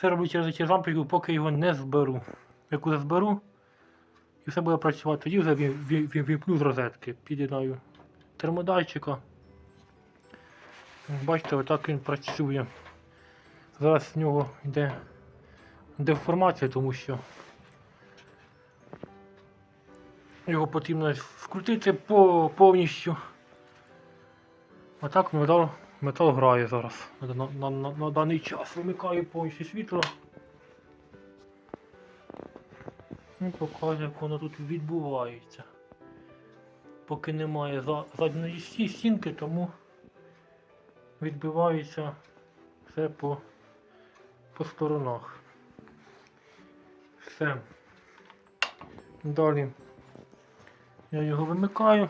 Все роблю через, через лампочку, поки його не зберу. Як уже зберу, і все буде працювати, тоді вже ві- ві- ві- вімкну з розетки. Під'єднаю термодатчика. Бачите, отак він працює. Зараз в нього йде деформація, тому що його потрібно вкрутити повністю. А так метал, метал грає зараз. На, на, на, на, даний час вимикаю повністю світло. І показую, як воно тут відбувається. Поки немає за, задньої стінки, тому відбивається все по, по сторонах. Все. Далі я його вимикаю.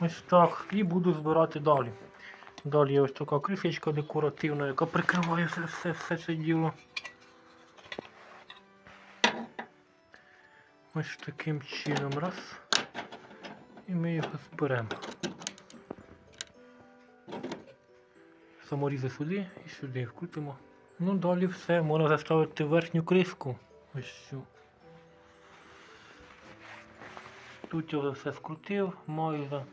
Ось так. І буду збирати далі. Далі ось така кришечка декоративна, яка прикриває все, все, все це діло. Ось таким чином. Раз. І ми його зберемо. Саморізи сюди і сюди вкрутимо. Ну далі все, можна заставити верхню кришку. Ось цю. Тут я вже все скрутив, майже.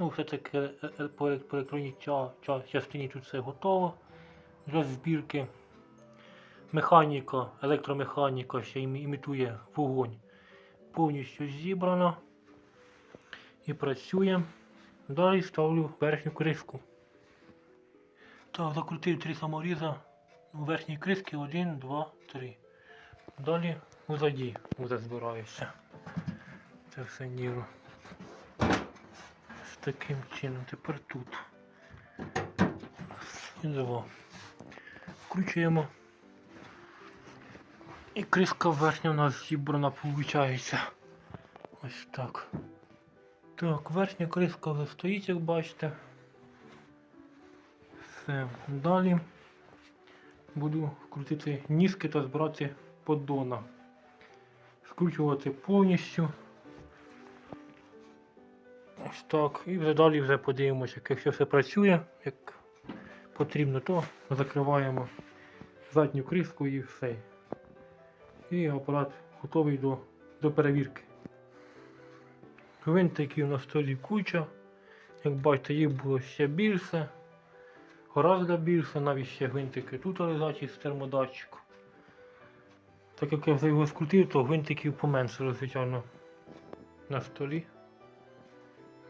Ну, все-таки е- е- по елек- по електронній ча- ча- частині тут все готово. Для збірки. Механіка, електромеханіка ще імітує вогонь. Повністю зібрана і працює. Далі ставлю верхню кришку. Так, закрутив три саморіза у верхній кришки. Один, два, три. Далі позаді вже збираюся. Це все діло. Таким чином. Тепер тут. І два. Вкручуємо. І кришка верхня у нас зібрана виходить. Ось так. Так, верхня кришка вже стоїть, як бачите. Все. Далі буду крутити ніжки та збирати поддона. Скручувати повністю. Ось так. І вже далі вже подивимося, як якщо все працює, як потрібно, то закриваємо задню кришку і все. І апарат готовий до, до перевірки. Гвинтиків на столі куча. Як бачите, їх було ще більше. Гораздо більше, навіть ще гвинтики тут лежать із термодатчику. Так як я вже його скрутив, то гвинтиків поменшило, звичайно, на столі.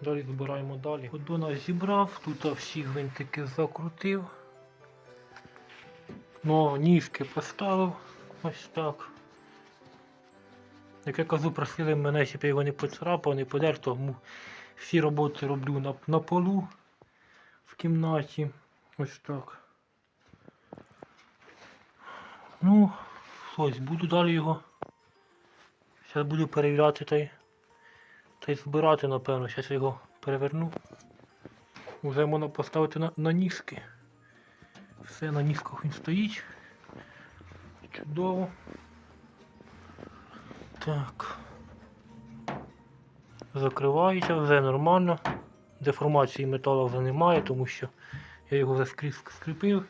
Далі збираємо далі. Подона зібрав, тут всі гвинтики закрутив. Ну, ніжки поставив ось так. Як я кажу, просили мене, щоб я його не поцарапав, не подер, тому всі роботи роблю на, на полу в кімнаті. Ось так. Ну, ось, буду далі його. Зараз буду перевіряти та й, та й збирати, напевно. Зараз я його переверну. Вже можна поставити на, на ніжки. Все на ніжках він стоїть. Чудово. Так. Закривається, все нормально. Деформації металу вже немає, тому що я його вже скріп- скріпив.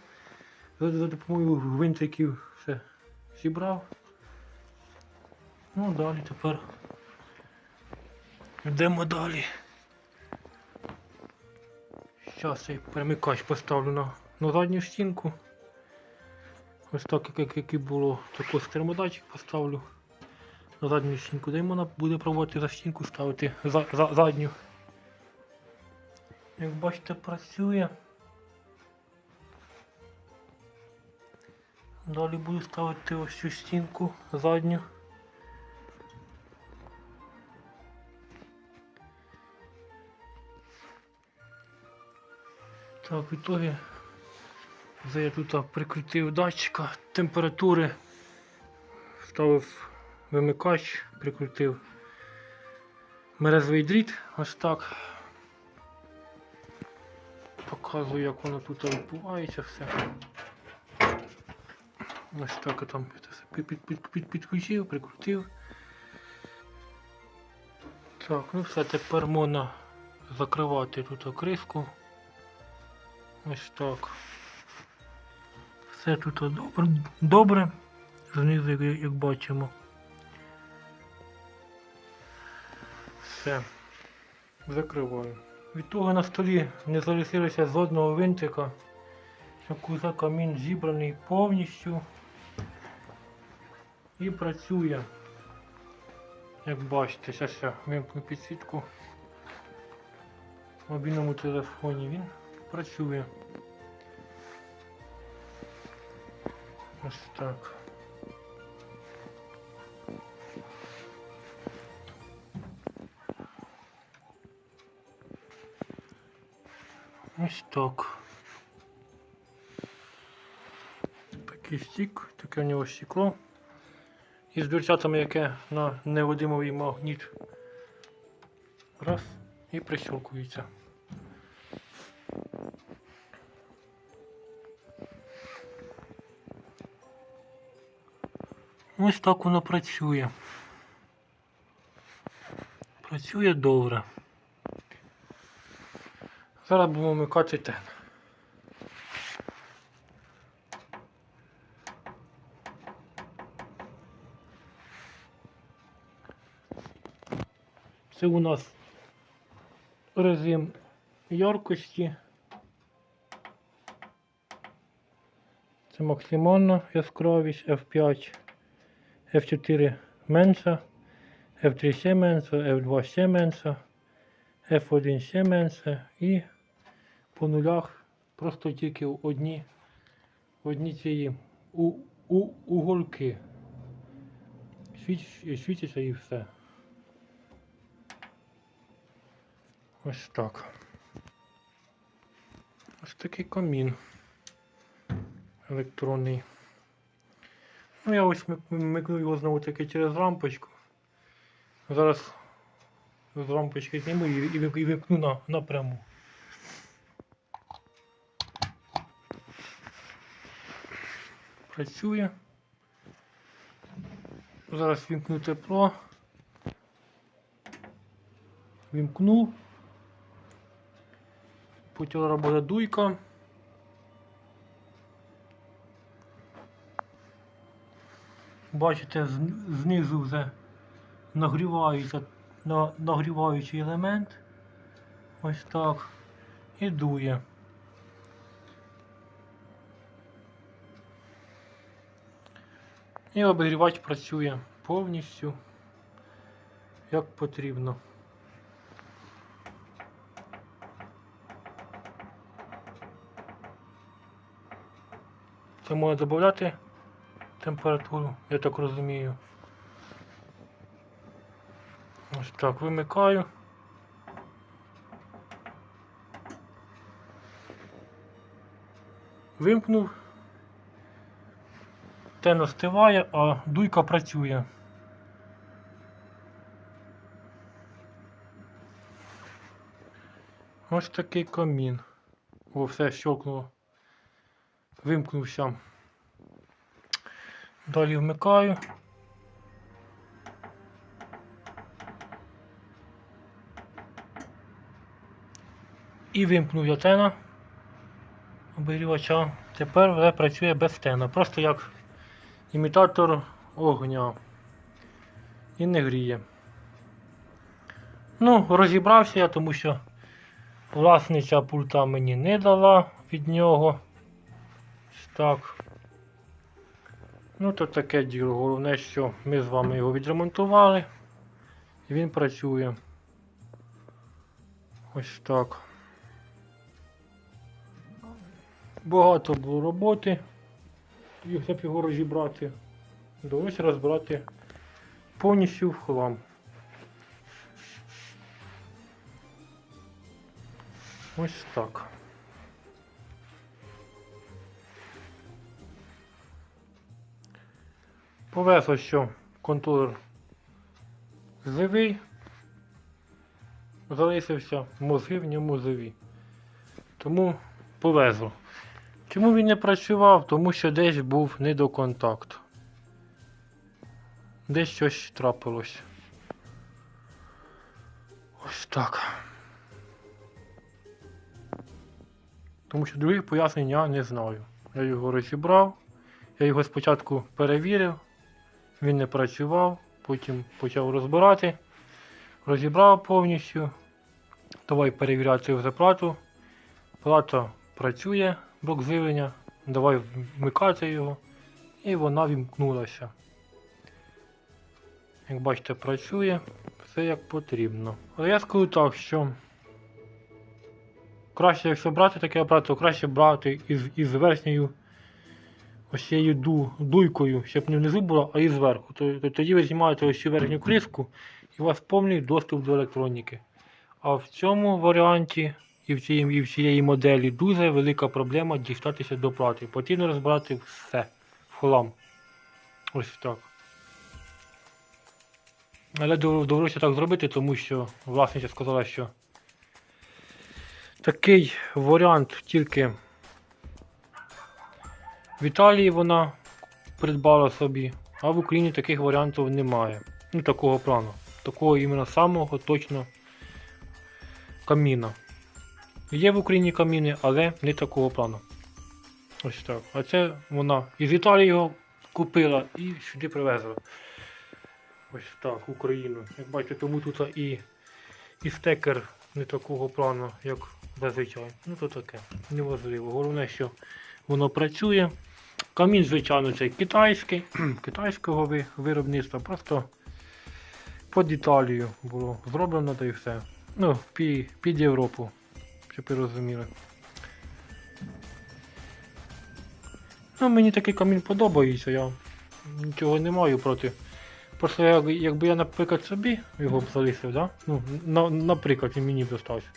За допомогою гвинтиків все зібрав. Ну далі тепер йдемо далі. Зараз я перемикач поставлю на, на задню стінку. Ось так, як, як, і було, також термодатчик поставлю на задню стінку. Де вона буде пробувати за стінку ставити за, за, задню. Як бачите, працює. Далі буду ставити ось цю стінку задню. Так, в вже я тут прикрутив датчика температури, вставив вимикач, прикрутив мерезовий дріт, ось так. Показую, як воно тут відбувається все. Ось так я там під, під, під, під, підключив, прикрутив. Так, ну все, тепер можна закривати тут кришку. Ось так. Все тут добре, добре. Знизу, як- бачимо. Все. Закриваю. Від того на столі не залишилося з одного винтика. Куза камін зібраний повністю і працює. Як бачите, зараз я вимкну підсвітку. В мобільному телефоні він працює. Ось так. Ось так. Такий стік, таке у нього стекло. І з дверцятами, яке на невидимовий магніт. Раз. І прищелкується. Ось так воно працює. Працює добре. Зараз будемо вмикати тен. Це у нас режим яркості. Це максимальна яскравість F5, F4 менша, F3 ще менша, F2 ще менша, F1 ще менше і по нулях просто тільки одні, одні ці у, у, угольки. Свіч, світиться і все. Ось так. Ось такий камін електронний. Ну я ось мик- микну його знову таки через лампочку. Зараз з лампочки зніму і, і, випну на, напряму. Працює. Зараз вімкну тепло. Вімкнув. Почала робота дуйка. Бачите, знизу вже нагрівається на, нагріваючий елемент. Ось так. І дує. І обігрівач працює повністю як потрібно. Це можна додати температуру, я так розумію. Ось так вимикаю. Вимкнув. Те настиває, а дуйка працює. Ось такий камін. О, все щелкнуло. Вимкнувся. Далі вмикаю. І вимкнув я тена обігрівача. Тепер вже працює без тена. Просто як імітатор огня. І не гріє. Ну, розібрався я, тому що власниця пульта мені не дала від нього. Так. Ну, то таке діло. Головне, що ми з вами його відремонтували. І він працює. Ось так. Багато було роботи. І щоб його розібрати. Довелося розбирати повністю в хлам. Ось так. Повезло, що контролер живий, залишився, мозги в ньому живі. Тому повезло. Чому він не працював? Тому що десь був недоконтакт. Десь щось трапилось. Ось так. Тому що других пояснень я не знаю. Я його розібрав. Я його спочатку перевірив, він не працював, потім почав розбирати, розібрав повністю. Давай перевіряти вже плату. Плата працює, блок живлення. Давай вмикати його. І вона вімкнулася. Як бачите, працює все як потрібно. Але я скажу так, що краще, якщо брати таке апарат, то краще брати із, із верхньою ось цією ду, дуйкою, щоб не внизу було, а і зверху. То, то, тоді ви знімаєте ось цю верхню кришку і у вас повний доступ до електроніки. А в цьому варіанті і в цієї, і в цієї моделі дуже велика проблема дістатися до плати. Потрібно розбирати все в хлам. Ось так. Але довелося так зробити, тому що власниця сказала, що такий варіант тільки в Італії вона придбала собі, а в Україні таких варіантів немає. Ну, такого плану. Такого іменно самого точно каміна. Є в Україні каміни, але не такого плану. Ось так. А це вона із Італії його купила і сюди привезла. Ось так, Україну. Як бачите, тому тут і, і стекер не такого плану, як зазвичай. Ну то таке, неважливо. Головне, що воно працює. Камін, звичайно, цей китайський, китайського виробництва, просто під Італію було зроблено та і все. Ну, під, під Європу, щоб ви розуміли. Ну, мені такий камін подобається, я нічого не маю проти. Просто як, якби я, наприклад, собі його б залишив, да? ну, на, наприклад, і мені б достався,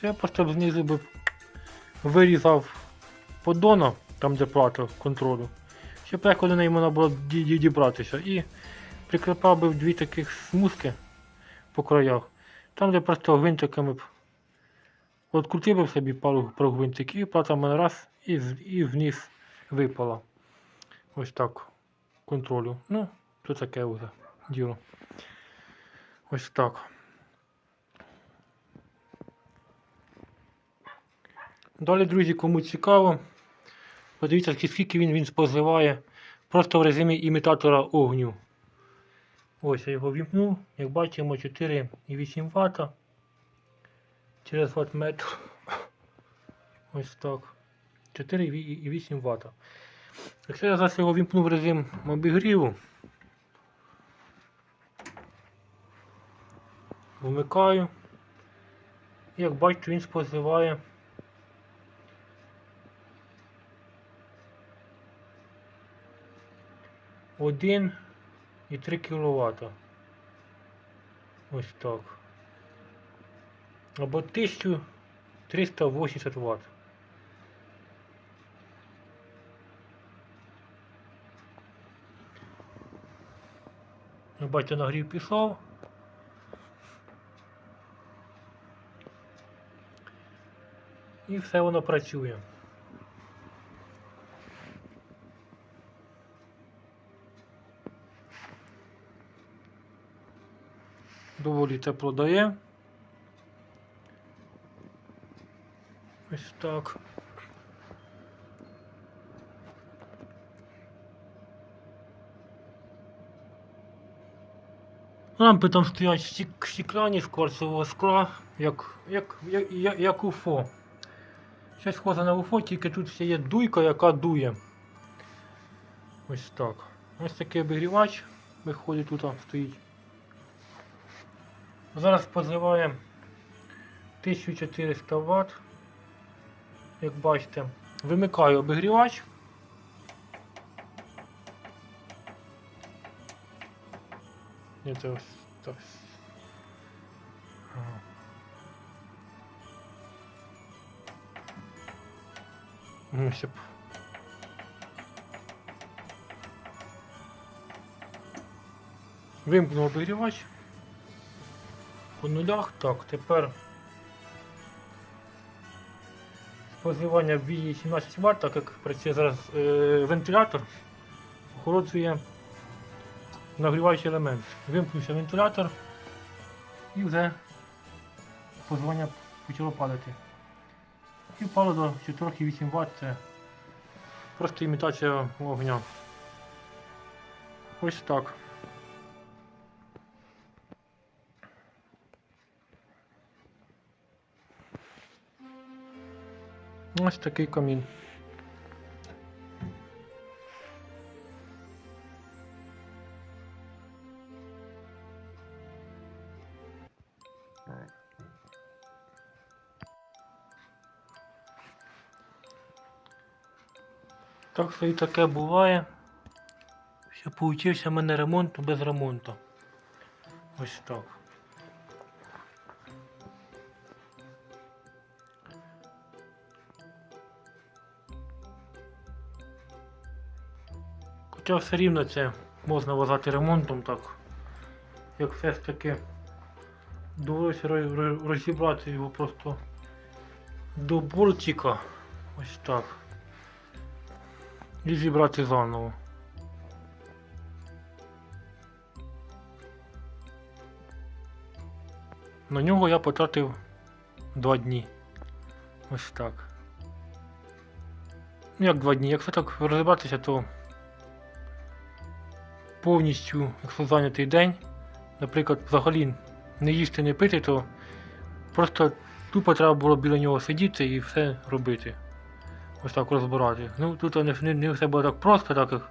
то я просто б знизу б вирізав поддона, там де плата контролю, щоб легко до неї можна було ді- ді- дібратися. І прикріпав би дві таких смузки по краях, там де просто гвинтиками б открутив би собі пару гвинтиків, і плата в мене раз і, і вниз випала. Ось так контролю. Ну, то таке вже діло. Ось так. Далі, друзі, кому цікаво, подивіться, скільки він, він споживає просто в режимі імітатора огню. Ось я його вімкнув, як бачимо, 4,8 Вт через ваттметр. Ось так. 4,8 Вт. Якщо я зараз його вімкну в режим обігріву, вмикаю. Як бачите, він споживає один і 3 кВт. Ось так. Або 1380 Вт. Ви бачите, нагрів пішов. І все воно працює. Доволі тепло дає. Ось так. Лампи там стоять стеклянні з кварцевого скла, як, як, як, як, УФО. Щось схоже на УФО, тільки тут ще є дуйка, яка дує. Ось так. Ось такий обігрівач виходить тут стоїть. Зараз позиває 1400 Вт. Як бачите, вимикаю обігрівач. Ні, це ось так. Ага. Ну, щоб. Вимкнув обігрівач. По нулях. Так, тепер споживання в 18 Вт, так як працює зараз е, вентилятор, охолоджує нагріваючий елемент. Вимкнувся вентилятор і вже споживання почало падати. І впало до 4,8 Вт. Це Просто імітація вогня. Ось так. Ось такий камін. Так що і таке буває. Що получився в мене ремонт без ремонту. Ось так. Хоча все рівно це можна вважати ремонтом, так як все ж таки довелося ро- ро- розібрати його просто до бортика. Ось так. І зібрати заново. На нього я потратив два дні. Ось так. Ну як два дні? Якщо так розібратися, то повністю, якщо зайнятий день, наприклад, взагалі не їсти, не пити, то просто тупо треба було біля нього сидіти і все робити. Ось так розбирати. Ну тут не, не, все було так просто, так як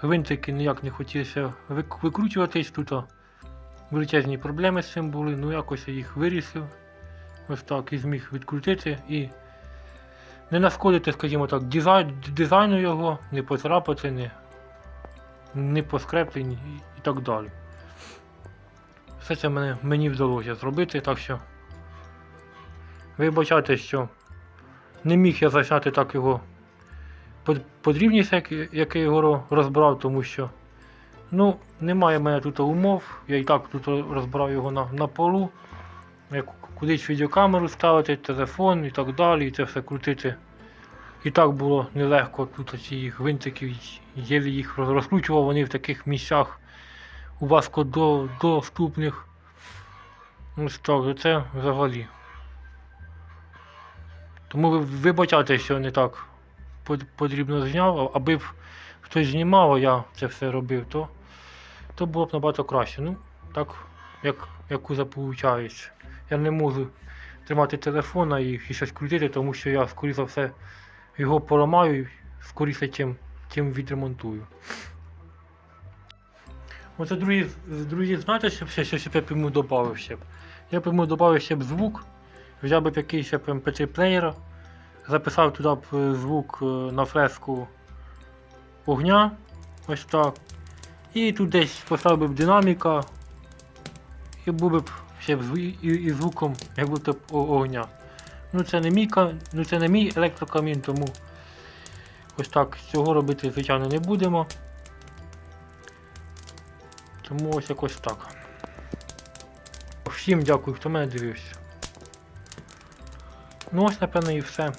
гвинтики ніяк не хотілося викручуватись, тут величезні проблеми з цим були, ну якось я їх вирішив. Ось так і зміг відкрутити і не нашкодити, скажімо так, дизайн, дизайну його, не поцарапати, не, не поскрепти ні- і, так далі. Все це мене, мені вдалося зробити, так що вибачайте, що не міг я зачати так його под- подрібність, як, як я його ро- розбирав, тому що ну, немає в мене тут умов. Я і так тут розбирав його на, на полу. Як кудись відеокамеру ставити, телефон і так далі, і це все крутити. І так було нелегко тут ці гвинтики, єлі їх розкручував, вони в таких місцях у важко до, доступних. Ось так, це взагалі. Тому ви вибачайте, що не так потрібно зняв, аби б хтось знімав, а я це все робив, то, то було б набагато краще. Ну, так, як, як виходить. Я не можу тримати телефона і, і щось крутити, тому що я, скоріше за все, його поламаю скоріше, чим, чим відремонтую. Оце другі, другі знаєте, що, ще, що, що я б йому додав ще б? Я б йому додав ще б звук, взяв би якийсь ще б MP3 плеєра, записав туди б е, звук е, на фреску огня, ось так. І тут десь поставив би б динаміка, і був би б ще б і, і звуком, як будто б огня. Ну це не мій ну це не мій електрокамін, тому ось так цього робити, звичайно, не будемо. Тому ось якось так. Всім дякую, хто мене дивився. Ну ось, напевно, і все.